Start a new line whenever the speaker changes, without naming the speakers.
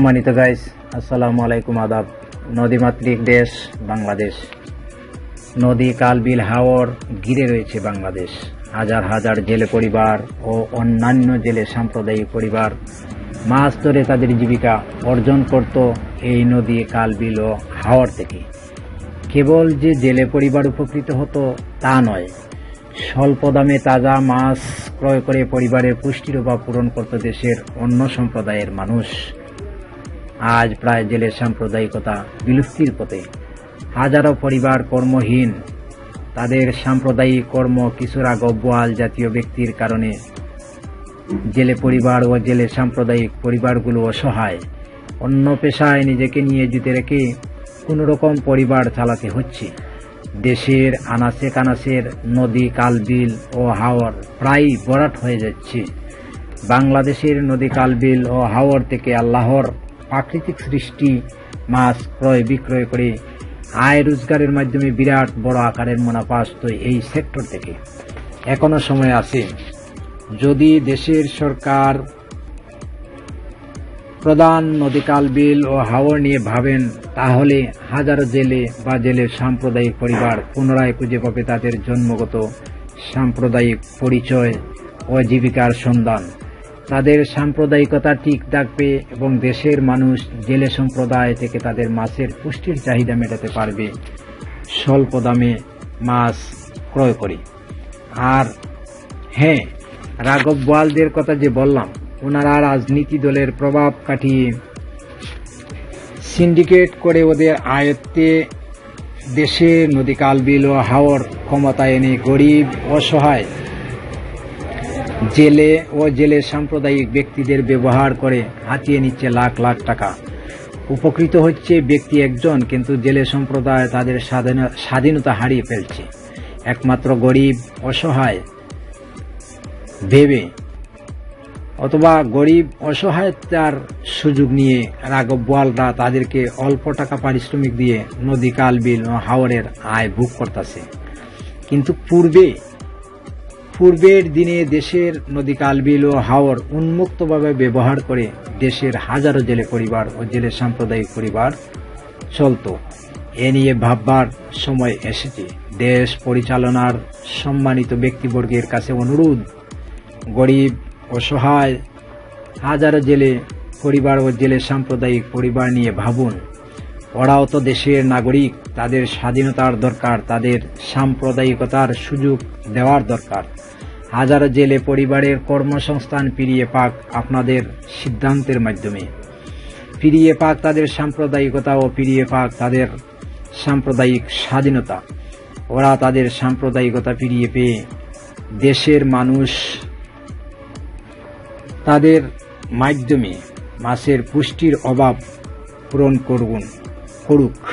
সম্মানিত গাইস আসসালামু আলাইকুম আদাব। নদীমাতৃক দেশ, বাংলাদেশ। নদী, কাল, বিল, হাওর ঘিরে রয়েছে বাংলাদেশ। হাজার হাজার জেলে পরিবার ও অন্যান্য জেলে সাম্প্রদায়িক পরিবার মাছ ধরে তাদের জীবিকা অর্জন করত এই নদী, কাল, বিল ও হাওর থেকে। কেবল যে জেলে পরিবার উপকৃত হতো তা নয়, স্বল্প দামে তাজা মাছ ক্রয় করে পরিবারের পুষ্টির অভাব পূরণ করত দেশের অন্য সম্প্রদায়ের মানুষ। আজ প্রায় জেলের সাম্প্রদায়িকতা বিলুপ্তির পথে। হাজারো পরিবার কর্মহীন। তাদের সাম্প্রদায়িক কর্ম কিছুরা গব্বয়াল জাতীয় ব্যক্তির কারণে জেলে পরিবার ও জেলে সাম্প্রদায়িক পরিবারগুলো অসহায়। অন্য পেশায় নিজেকে নিয়ে জুতে রেখে কোনো রকম পরিবার চালাতে হচ্ছে। দেশের আনাচে কানাচের নদী, কালবিল ও হাওর প্রায় বরাট হয়ে যাচ্ছে। বাংলাদেশের নদী কাল বিল ও হাওর থেকে আল্লাহর প্রাকৃতিক সৃষ্টি, মাছ ক্রয় বিক্রয় করে আয় রোজগারের মাধ্যমে বিরাট বড় আকারের মুনাফা আসতো এই সেক্টর থেকে। এখনও সময় আছে। যদি দেশের সরকার প্রধান নদীকাল বিল ও হাওর নিয়ে ভাবেন, তাহলে হাজারো জেলে বা জেলের সাম্প্রদায়িক পরিবার পুনরায় খুঁজে পাবে তাদের জন্মগত সাম্প্রদায়িক পরিচয় ও জীবিকার সন্ধান। তাদের সাম্প্রদায়িকতা ঠিক থাকবে এবং দেশের মানুষ জেলে সম্প্রদায় থেকে তাদের মাছের পুষ্টির চাহিদা মেটাতে পারবে। স্বল্প দামে মাছ ক্রয় করে। আর হ্যাঁ রাঘব বোয়ালদের কথা যে বললাম, ওনারা রাজনীতি দলের প্রভাব কাটিয়ে সিন্ডিকেট করে ওদের আয়ত্তে দেশে নদী কাল বিল ও হাওর ক্ষমতা এনে গরিব, অসহায় জেলে ও জেলে সাম্প্রদায়িক ব্যক্তিদের ব্যবহার করে হাতিয়ে নিচ্ছে লাখ লাখ টাকা। উপকৃত হচ্ছে ব্যক্তি একজন, কিন্তু জেলে সম্প্রদায় তাদের স্বাধীন- স্বাধীনতা হারিয়ে ফেলছে। একমাত্র গরিব, অসহায় ভেবে। অথবা গরিব অসহায়তার সুযোগ নিয়ে রাঘব বোয়ালরা তাদেরকে অল্প টাকা পারিশ্রমিক দিয়ে নদী কাল বিল ও হাওরের আয় ভোগ করতেছে। কিন্তু পূর্বে পূর্বের দিনে দেশের নদী কাল বিল ও হাওর উন্মুক্তভাবে ব্যবহার করে দেশের হাজারো জেলে পরিবার ও জেলে সাম্প্রদায়িক পরিবার চলতো। এ নিয়ে ভাববার সময় এসেছে। দেশ পরিচালনার সম্মানিত ব্যক্তিবর্গের কাছে অনুরোধ, গরিব অসহায় হাজারো জেলে পরিবার ও জেলে সাম্প্রদায়িক পরিবার নিয়ে ভাবুন। ওরাও তো দেশের নাগরিক, তাদের স্বাধীনতার দরকার, তাদের সাম্প্রদায়িকতার সুযোগ দেওয়ার দরকার। হাজারো জেলে পরিবারের কর্মসংস্থান ফিরিয়ে পাক আপনাদের সিদ্ধান্তের মাধ্যমে। ফিরিয়ে পাক তাদের সাম্প্রদায়িকতা ও ফিরিয়ে পাক তাদের সাম্প্রদায়িক স্বাধীনতা। ওরা তাদের সাম্প্রদায়িকতা ফিরিয়ে পেয়ে দেশের মানুষ তাদের মাধ্যমে মাছের পুষ্টির অভাব পূরণ করুন। コルク